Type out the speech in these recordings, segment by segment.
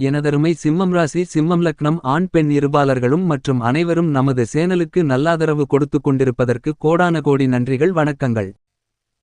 எனதருமை சிம்மம் ராசி சிம்மம் லக்னம் ஆண் பெண் இருபாலர்களும் மற்றும் அனைவரும் நமது சேனலுக்கு நல்லாதரவு கொடுத்துக் கொண்டிருப்பதற்கு கோடான கோடி நன்றிகள் வணக்கங்கள்.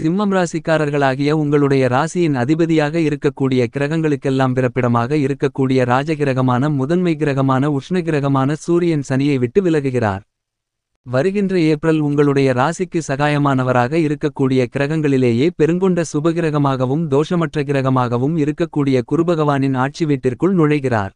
சிம்மம் ராசிக்காரர்களாகிய உங்களுடைய ராசியின் அதிபதியாக இருக்கக்கூடிய கிரகங்களுக்கெல்லாம் பிறப்பிடமாக இருக்கக்கூடிய ராஜகிரகமான முதன்மை கிரகமான உஷ்ணகிரகமான சூரியன் சனியை விட்டு விலகுகிறார். வருகின்ற ஏப்ரல் உங்களுடைய ராசிக்கு சகாயமானவராக இருக்கக்கூடிய கிரகங்களிலேயே பெருங்கொண்ட சுபகிரகமாகவும் தோஷமற்ற கிரகமாகவும் இருக்கக்கூடிய குருபகவானின் ஆட்சி வீட்டிற்குள் நுழைகிறார்.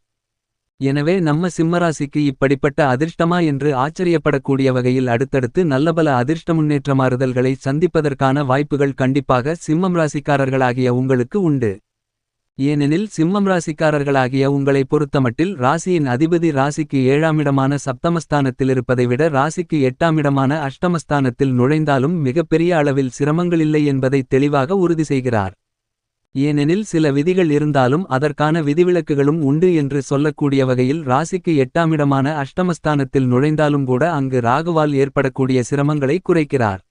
எனவே நம்ம சிம்மராசிக்கு இப்படிப்பட்ட அதிர்ஷ்டமா என்று ஆச்சரியப்படக்கூடிய வகையில் அடுத்தடுத்து நல்லபல அதிர்ஷ்ட முன்னேற்ற மாறுதல்களை சந்திப்பதற்கான வாய்ப்புகள் கண்டிப்பாக சிம்மம் ராசிக்காரர்களாகிய உங்களுக்கு உண்டு. ஏனெனில் சிம்மம் ராசிக்காரர்களாகிய உங்களை பொறுத்தமட்டில் ராசியின் அதிபதி ராசிக்கு ஏழாமிடமான சப்தமஸ்தானத்தில் இருப்பதை விட ராசிக்கு எட்டாமிடமான அஷ்டமஸ்தானத்தில் நுழைந்தாலும் மிகப்பெரிய அளவில் சிரமங்களில்லை என்பதை தெளிவாக உறுதி செய்கிறார். ஏனெனில் சில விதிகள் இருந்தாலும் அதற்கான விதிவிலக்குகளும் உண்டு என்று சொல்லக்கூடிய வகையில் ராசிக்கு எட்டாமிடமான அஷ்டமஸ்தானத்தில் நுழைந்தாலும் கூட அங்கு ராகுவால் ஏற்படக்கூடிய சிரமங்களை குறைக்கிறார்.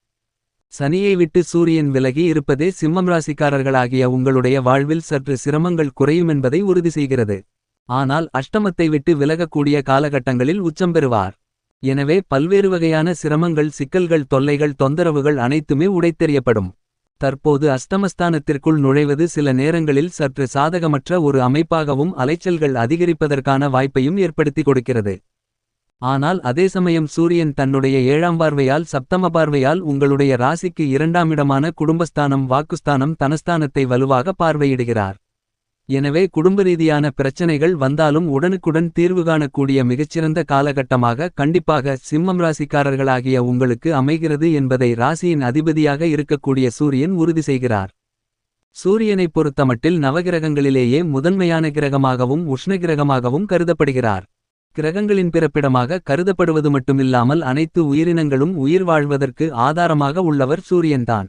சனியை விட்டு சூரியன் விலகி இருப்பதே சிம்மம் ராசிக்காரர்களாகிய உங்களுடைய வாழ்வில் சற்று சிரமங்கள் குறையும் என்பதை உறுதி செய்கிறது. ஆனால் அஷ்டமத்தை விட்டு விலகக்கூடிய காலகட்டங்களில் உச்சம் பெறுவார். எனவே பல்வேறு வகையான சிரமங்கள் சிக்கல்கள் தொல்லைகள் தொந்தரவுகள் அனைத்துமே உடைத்தெறியப்படும். தற்போது அஷ்டமஸ்தானத்திற்குள் நுழைவது சில நேரங்களில் சற்று சாதகமற்ற ஒரு அமைப்பாகவும் அலைச்சல்கள் அதிகரிப்பதற்கான வாய்ப்பையும் ஏற்படுத்தி கொடுக்கிறது. ஆனால் அதே சமயம் சூரியன் தன்னுடைய ஏழாம் பார்வையால் சப்தம பார்வையால் உங்களுடைய ராசிக்கு இரண்டாமிடமான குடும்பஸ்தானம் வாக்குஸ்தானம் தனஸ்தானத்தை வலுவாக பார்வையிடுகிறார். எனவே குடும்ப ரீதியான பிரச்சனைகள் வந்தாலும் உடனுக்குடன் தீர்வு காணக்கூடிய மிகச்சிறந்த காலகட்டமாக கண்டிப்பாக சிம்மம் ராசிக்காரர்களாகிய உங்களுக்கு அமைகிறது என்பதை ராசியின் அதிபதியாக இருக்கக்கூடிய சூரியன் உறுதி செய்கிறார். சூரியனைப் பொறுத்தமட்டில் நவகிரகங்களிலேயே முதன்மையான கிரகமாகவும் உஷ்ணகிரகமாகவும் கருதப்படுகிறார். கிரகங்களின் பிறப்பிடமாக கருதப்படுவது மட்டுமில்லாமல் அனைத்து உயிரினங்களும் உயிர் வாழ்வதற்கு ஆதாரமாக உள்ளவர் சூரியன்தான்.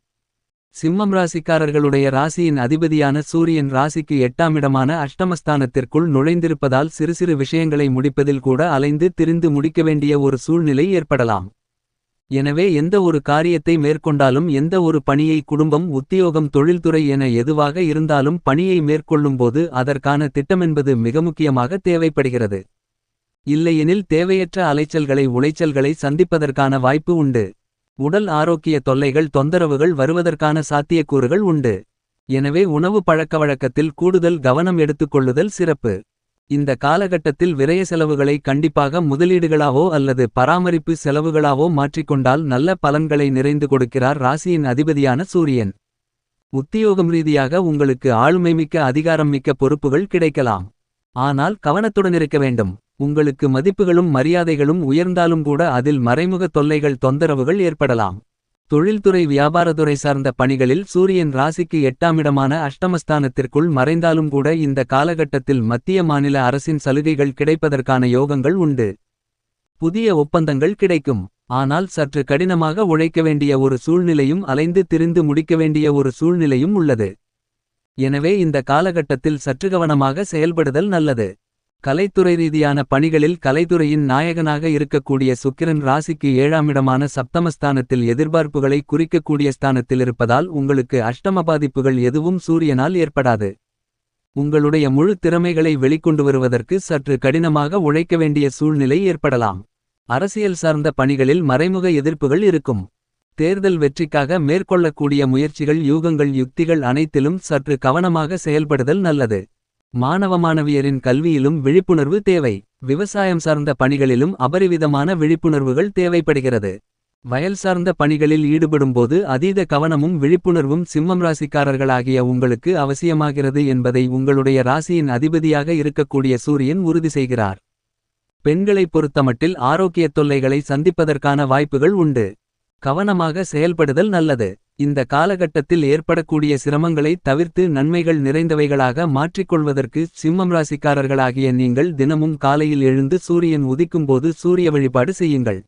சிம்மம் ராசிக்காரர்களுடைய ராசியின் அதிபதியான சூரியன் ராசிக்கு எட்டாமிடமான அஷ்டமஸ்தானத்திற்குள் நுழைந்திருப்பதால் சிறு சிறு விஷயங்களை முடிப்பதில் கூட அலைந்து திரிந்து முடிக்க வேண்டிய ஒரு சூழ்நிலை ஏற்படலாம். எனவே எந்த ஒரு காரியத்தை மேற்கொண்டாலும் எந்த ஒரு பணியை குடும்பம் உத்தியோகம் தொழில்துறை என எதுவாக இருந்தாலும் பணியை மேற்கொள்ளும்போது அதற்கான திட்டமென்பது மிக முக்கியமாக தேவைப்படுகிறது. இல்லையெனில் தேவையற்ற அலைச்சல்களை உளைச்சல்களை சந்திப்பதற்கான வாய்ப்பு உண்டு. உடல் ஆரோக்கிய தொல்லைகள் தொந்தரவுகள் வருவதற்கான சாத்தியக்கூறுகள் உண்டு. எனவே உணவு பழக்கவழக்கத்தில் கூடுதல் கவனம் எடுத்துக்கொள்ளுதல் சிறப்பு. இந்த காலகட்டத்தில் விரய செலவுகளை கண்டிப்பாக முதலீடுகளாவோ அல்லது பராமரிப்பு செலவுகளாவோ மாற்றிக்கொண்டால் நல்ல பலன்களை நிறைந்து கொடுக்கிறார் ராசியின் அதிபதியான சூரியன். உத்தியோகம் ரீதியாக உங்களுக்கு ஆளுமைமிக்க அதிகாரம் மிக்க பொறுப்புகள் கிடைக்கலாம். ஆனால் கவனத்துடன் இருக்க வேண்டும். உங்களுக்கு மதிப்புகளும் மரியாதைகளும் உயர்ந்தாலும் கூட அதில் மறைமுக தொல்லைகள் தொந்தரவுகள் ஏற்படலாம். தொழில்துறை வியாபாரத்துறை சார்ந்த பணிகளில் சூரியன் ராசிக்கு எட்டாமிடமான அஷ்டமஸ்தானத்திற்குள் மறைந்தாலும் கூட இந்த காலகட்டத்தில் மத்திய மாநில அரசின் சலுகைகள் கிடைப்பதற்கான யோகங்கள் உண்டு. புதிய ஒப்பந்தங்கள் கிடைக்கும். ஆனால் சற்று கடினமாக உழைக்க வேண்டிய ஒரு சூழ்நிலையும் அலைந்து திரிந்து முடிக்க வேண்டிய ஒரு சூழ்நிலையும் உள்ளது. எனவே இந்த காலகட்டத்தில் சற்று கவனமாக செயல்படுதல் நல்லது. கலைத்துறை ரீதியான பணிகளில் கலைத்துறையின் நாயகனாக இருக்கக்கூடிய சுக்கிரன் ராசிக்கு ஏழாமிடமான சப்தமஸ்தானத்தில் எதிர்பார்ப்புகளை குறிக்கக்கூடிய ஸ்தானத்தில் இருப்பதால் உங்களுக்கு அஷ்டம பாதிப்புகள் எதுவும் சூரியனால் ஏற்படாது. உங்களுடைய முழு திறமைகளை வெளிக்கொண்டு வருவதற்கு சற்று கடினமாக உழைக்க வேண்டிய சூழ்நிலை ஏற்படலாம். அரசியல் சார்ந்த பணிகளில் மறைமுக எதிர்ப்புகள் இருக்கும். தேர்தல் வெற்றிக்காக மேற்கொள்ளக்கூடிய முயற்சிகள் யூகங்கள் யுக்திகள் அனைத்திலும் சற்று கவனமாக செயல்படுதல் நல்லது. மாணவ மாணவியரின் கல்வியிலும் விழிப்புணர்வு தேவை. விவசாயம் சார்ந்த பணிகளிலும் அபரிவிதமான விழிப்புணர்வுகள் தேவைப்படுகிறது. வயல் சார்ந்த பணிகளில் ஈடுபடும்போது அதீத கவனமும் விழிப்புணர்வும் சிம்மம் ராசிக்காரர்களாகிய உங்களுக்கு அவசியமாகிறது என்பதை உங்களுடைய ராசியின் அதிபதியாக இருக்கக்கூடிய சூரியன் உறுதி செய்கிறார். பெண்களைப் பொறுத்தமட்டில் ஆரோக்கியத் தொல்லைகளை சந்திப்பதற்கான வாய்ப்புகள் உண்டு. கவனமாக செயல்படுதல் நல்லது. இந்த காலகட்டத்தில் ஏற்படக்கூடிய சிரமங்களை தவிர்த்து நன்மைகள் நிறைந்தவைகளாக மாற்றிக்கொள்வதற்கு சிம்மம் ராசிக்காரர்களாகிய நீங்கள் தினமும் காலையில் எழுந்து சூரியன் உதிக்கும்போது சூரிய வழிபாடு செய்யுங்கள்.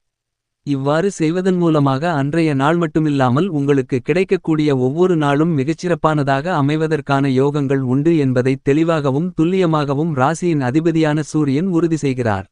இவ்வாறு செய்வதன் மூலமாக அன்றைய நாள் மட்டுமில்லாமல் உங்களுக்கு கிடைக்கக்கூடிய ஒவ்வொரு நாளும் மிகச்சிறப்பானதாக அமைவதற்கான யோகங்கள் உண்டு என்பதை தெளிவாகவும் துல்லியமாகவும் ராசியின் அதிபதியான சூரியன் உறுதி செய்கிறார்.